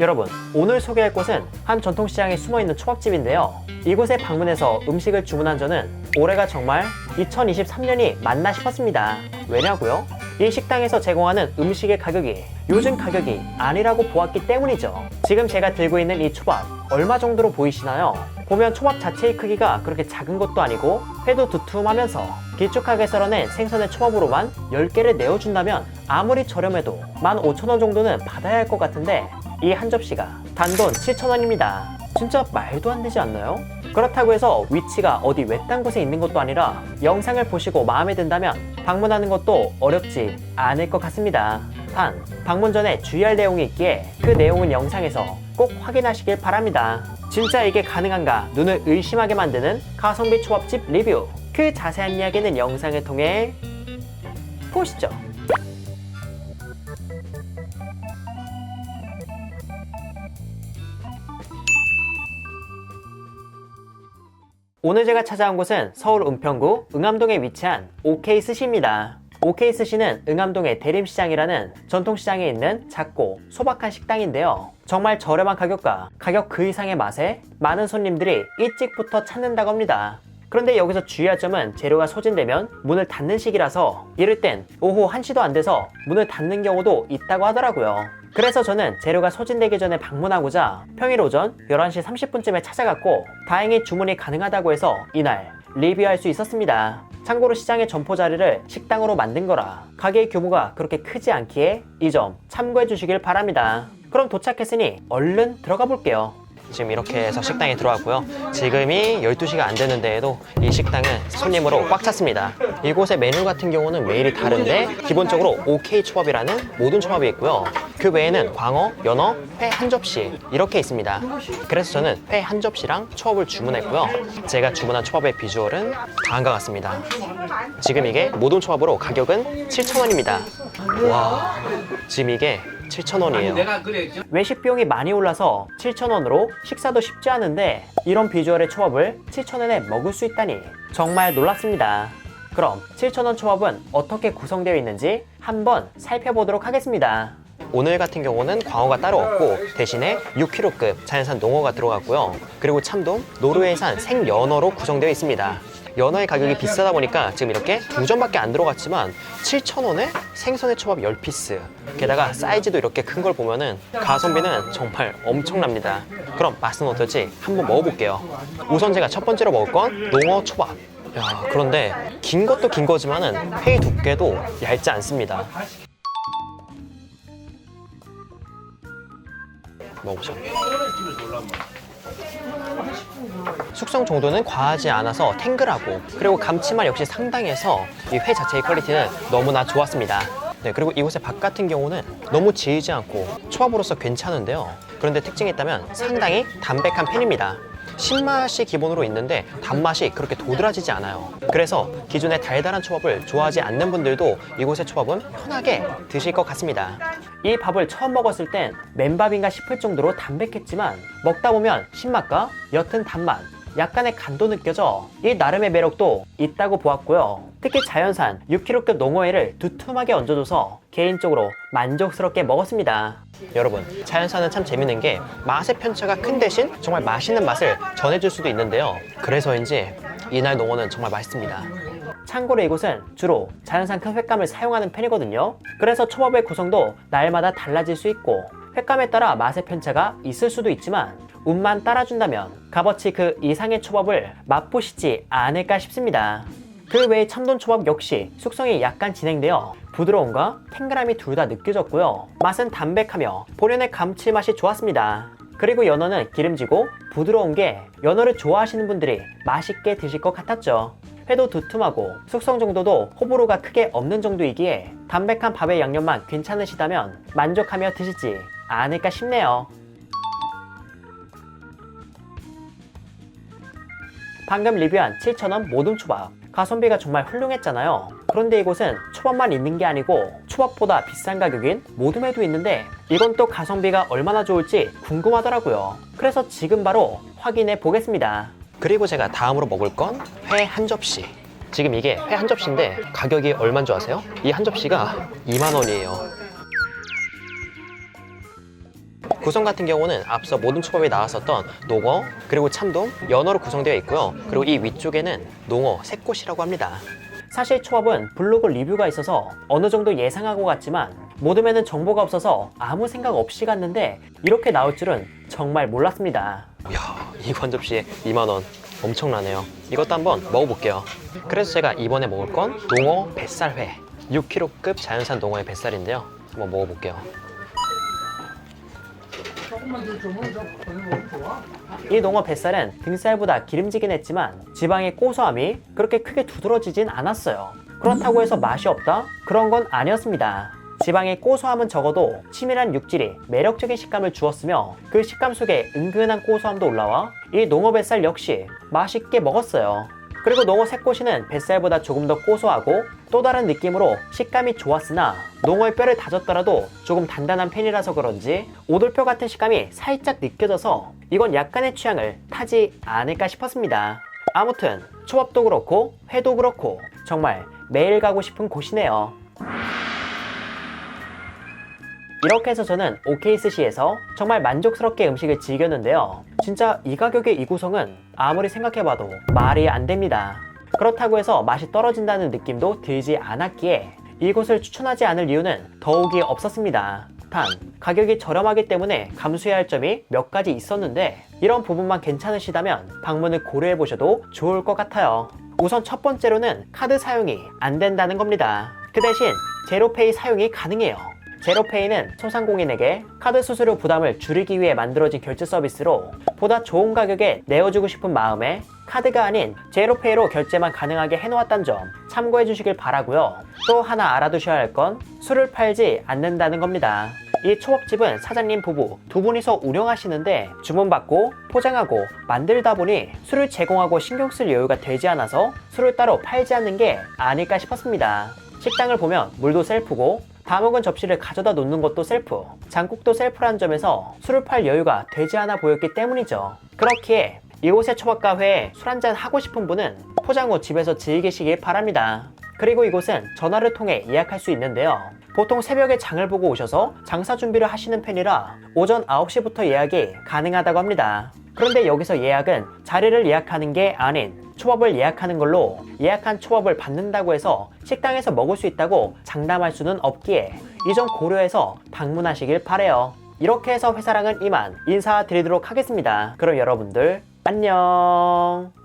여러분, 오늘 소개할 곳은 한 전통시장에 숨어있는 초밥집인데요. 이곳에 방문해서 음식을 주문한 저는 올해가 정말 2023년이 맞나 싶었습니다. 왜냐고요? 이 식당에서 제공하는 음식의 가격이 요즘 가격이 아니라고 보았기 때문이죠. 지금 제가 들고 있는 이 초밥 얼마 정도로 보이시나요? 보면 초밥 자체의 크기가 그렇게 작은 것도 아니고 회도 두툼하면서 길쭉하게 썰어낸 생선의 초밥으로만 10개를 내어준다면 아무리 저렴해도 15,000원 정도는 받아야 할 것 같은데 이 한 접시가 단돈 7,000원입니다. 진짜 말도 안 되지 않나요? 그렇다고 해서 위치가 어디 외딴 곳에 있는 것도 아니라 영상을 보시고 마음에 든다면 방문하는 것도 어렵지 않을 것 같습니다. 단, 방문 전에 주의할 내용이 있기에 그 내용은 영상에서 꼭 확인하시길 바랍니다. 진짜 이게 가능한가 눈을 의심하게 만드는 가성비 초밥집 리뷰. 그 자세한 이야기는 영상을 통해 보시죠. 오늘 제가 찾아온 곳은 서울 은평구 응암동에 위치한 OK 스시입니다. OK 스시는 응암동의 대림시장이라는 전통시장에 있는 작고 소박한 식당인데요. 정말 저렴한 가격과 가격 그 이상의 맛에 많은 손님들이 일찍부터 찾는다고 합니다. 그런데 여기서 주의할 점은 재료가 소진되면 문을 닫는 시기라서 이럴 땐 오후 1시도 안 돼서 문을 닫는 경우도 있다고 하더라고요. 그래서 저는 재료가 소진되기 전에 방문하고자 평일 오전 11시 30분쯤에 찾아갔고 다행히 주문이 가능하다고 해서 이날 리뷰할 수 있었습니다. 참고로 시장의 점포 자리를 식당으로 만든 거라 가게의 규모가 그렇게 크지 않기에 이 점 참고해 주시길 바랍니다. 그럼 도착했으니 얼른 들어가 볼게요. 지금 이렇게 해서 식당에 들어왔고요. 지금이 12시가 안 되는데에도 이 식당은 손님으로 꽉 찼습니다. 이곳의 메뉴 같은 경우는 매일이 다른데 기본적으로 OK 초밥이라는 모든 초밥이 있고요. 그 외에는 광어, 연어, 회 한 접시 이렇게 있습니다. 그래서 저는 회 한 접시랑 초밥을 주문했고요. 제가 주문한 초밥의 비주얼은 다음과 같습니다. 지금 이게 모든 초밥으로 가격은 7,000원입니다. 와, 지금 이게 7,000원이에요. 내가 그래 외식 비용이 많이 올라서 7,000원으로 식사도 쉽지 않은데 이런 비주얼의 초밥을 7,000원에 먹을 수 있다니 정말 놀랍습니다. 그럼 7,000원 초밥은 어떻게 구성되어 있는지 한번 살펴보도록 하겠습니다. 오늘 같은 경우는 광어가 따로 없고 대신에 6kg급 자연산 농어가 들어갔고요. 그리고 참돔, 노르웨이산 생연어로 구성되어 있습니다. 연어의 가격이 비싸다 보니까 지금 이렇게 두 점밖에 안 들어갔지만 7,000원에 생선의 초밥 10피스. 게다가 사이즈도 이렇게 큰 걸 보면은 가성비는 정말 엄청납니다. 그럼 맛은 어떨지 한번 먹어볼게요. 우선 제가 첫 번째로 먹을 건 농어 초밥. 야 그런데 긴 것도 긴 거지만은 회 두께도 얇지 않습니다 먹어보자 숙성 정도는 과하지 않아서 탱글하고 그리고 감칠맛 역시 상당해서 이 회 자체의 퀄리티는 너무나 좋았습니다. 네, 그리고 이곳의 밥 같은 경우는 너무 지이지 않고 초밥으로서 괜찮은데요. 그런데 특징이 있다면 상당히 담백한 편입니다. 신맛이 기본으로 있는데 단맛이 그렇게 도드라지지 않아요. 그래서 기존의 달달한 초밥을 좋아하지 않는 분들도 이곳의 초밥은 편하게 드실 것 같습니다. 이 밥을 처음 먹었을 땐 맨밥인가 싶을 정도로 담백했지만 먹다 보면 신맛과 옅은 단맛, 약간의 간도 느껴져 이 나름의 매력도 있다고 보았고요. 특히 자연산 6kg급 농어회를 두툼하게 얹어줘서 개인적으로 만족스럽게 먹었습니다. 여러분, 자연산은 참 재밌는 게 맛의 편차가 큰 대신 정말 맛있는 맛을 전해줄 수도 있는데요. 그래서인지 이날 농어는 정말 맛있습니다. 참고로 이곳은 주로 자연산 큰 횟감을 사용하는 편이거든요. 그래서 초밥의 구성도 날마다 달라질 수 있고 횟감에 따라 맛의 편차가 있을 수도 있지만 운만 따라준다면 값어치 그 이상의 초밥을 맛보시지 않을까 싶습니다. 그 외에 참돔 초밥 역시 숙성이 약간 진행되어 부드러움과 탱글함이 둘 다 느껴졌고요. 맛은 담백하며 본연의 감칠맛이 좋았습니다. 그리고 연어는 기름지고 부드러운 게 연어를 좋아하시는 분들이 맛있게 드실 것 같았죠. 회도 두툼하고 숙성 정도도 호불호가 크게 없는 정도이기에 담백한 밥의 양념만 괜찮으시다면 만족하며 드시지 않을까 싶네요. 방금 리뷰한 7,000원 모둠 초밥. 가성비가 정말 훌륭했잖아요. 그런데 이곳은 초밥만 있는 게 아니고 초밥보다 비싼 가격인 모둠회도 있는데 이건 또 가성비가 얼마나 좋을지 궁금하더라고요. 그래서 지금 바로 확인해 보겠습니다. 그리고 제가 다음으로 먹을 건 회 한 접시. 지금 이게 회 한 접시인데 가격이 얼마인 줄 아세요? 이 한 접시가 2만 원이에요. 구성 같은 경우는 앞서 모든 초밥에 나왔었던 농어 그리고 참돔 연어로 구성되어 있고요. 그리고 이 위쪽에는 농어 새꽃이라고 합니다. 사실 초밥은 블로그 리뷰가 있어서 어느 정도 예상하고 갔지만 모듬에는 정보가 없어서 아무 생각 없이 갔는데 이렇게 나올 줄은 정말 몰랐습니다. 이야, 이건 접시에 2만 원. 엄청나네요. 이것도 한번 먹어볼게요. 그래서 제가 이번에 먹을 건 농어 뱃살회. 6kg급 자연산 농어의 뱃살인데요. 한번 먹어볼게요. 이 농어 뱃살은 등살보다 기름지긴 했지만 지방의 고소함이 그렇게 크게 두드러지진 않았어요. 그렇다고 해서 맛이 없다? 그런 건 아니었습니다. 지방의 고소함은 적어도 치밀한 육질이 매력적인 식감을 주었으며 그 식감 속에 은근한 고소함도 올라와 이 농어 뱃살 역시 맛있게 먹었어요. 그리고 농어 새꼬시는 뱃살보다 조금 더 고소하고 또 다른 느낌으로 식감이 좋았으나 농어의 뼈를 다졌더라도 조금 단단한 편이라서 그런지 오돌뼈 같은 식감이 살짝 느껴져서 이건 약간의 취향을 타지 않을까 싶었습니다. 아무튼 초밥도 그렇고 회도 그렇고 정말 매일 가고 싶은 곳이네요. 이렇게 해서 저는 OK스시에서 정말 만족스럽게 음식을 즐겼는데요. 진짜 이 가격의 이 구성은 아무리 생각해봐도 말이 안 됩니다. 그렇다고 해서 맛이 떨어진다는 느낌도 들지 않았기에 이곳을 추천하지 않을 이유는 더욱이 없었습니다. 단, 가격이 저렴하기 때문에 감수해야 할 점이 몇 가지 있었는데 이런 부분만 괜찮으시다면 방문을 고려해 보셔도 좋을 것 같아요. 우선 첫 번째로는 카드 사용이 안 된다는 겁니다. 그 대신 제로페이 사용이 가능해요. 제로페이는 소상공인에게 카드 수수료 부담을 줄이기 위해 만들어진 결제 서비스로 보다 좋은 가격에 내어주고 싶은 마음에 카드가 아닌 제로페이로 결제만 가능하게 해놓았다는 점 참고해 주시길 바라고요. 또 하나 알아두셔야 할 건 술을 팔지 않는다는 겁니다. 이 초밥집은 사장님 부부 두 분이서 운영하시는데 주문받고 포장하고 만들다 보니 술을 제공하고 신경 쓸 여유가 되지 않아서 술을 따로 팔지 않는 게 아닐까 싶었습니다. 식당을 보면 물도 셀프고 다 먹은 접시를 가져다 놓는 것도 셀프, 장국도 셀프라는 점에서 술을 팔 여유가 되지 않아 보였기 때문이죠. 그렇기에 이곳의 초밥카페에 술 한잔 하고 싶은 분은 포장 후 집에서 즐기시길 바랍니다. 그리고 이곳은 전화를 통해 예약할 수 있는데요. 보통 새벽에 장을 보고 오셔서 장사 준비를 하시는 편이라 오전 9시부터 예약이 가능하다고 합니다. 그런데 여기서 예약은 자리를 예약하는 게 아닌 초밥을 예약하는 걸로 예약한 초밥을 받는다고 해서 식당에서 먹을 수 있다고 장담할 수는 없기에 이 점 고려해서 방문하시길 바래요. 이렇게 해서 회사랑은 이만 인사드리도록 하겠습니다. 그럼 여러분들 안녕.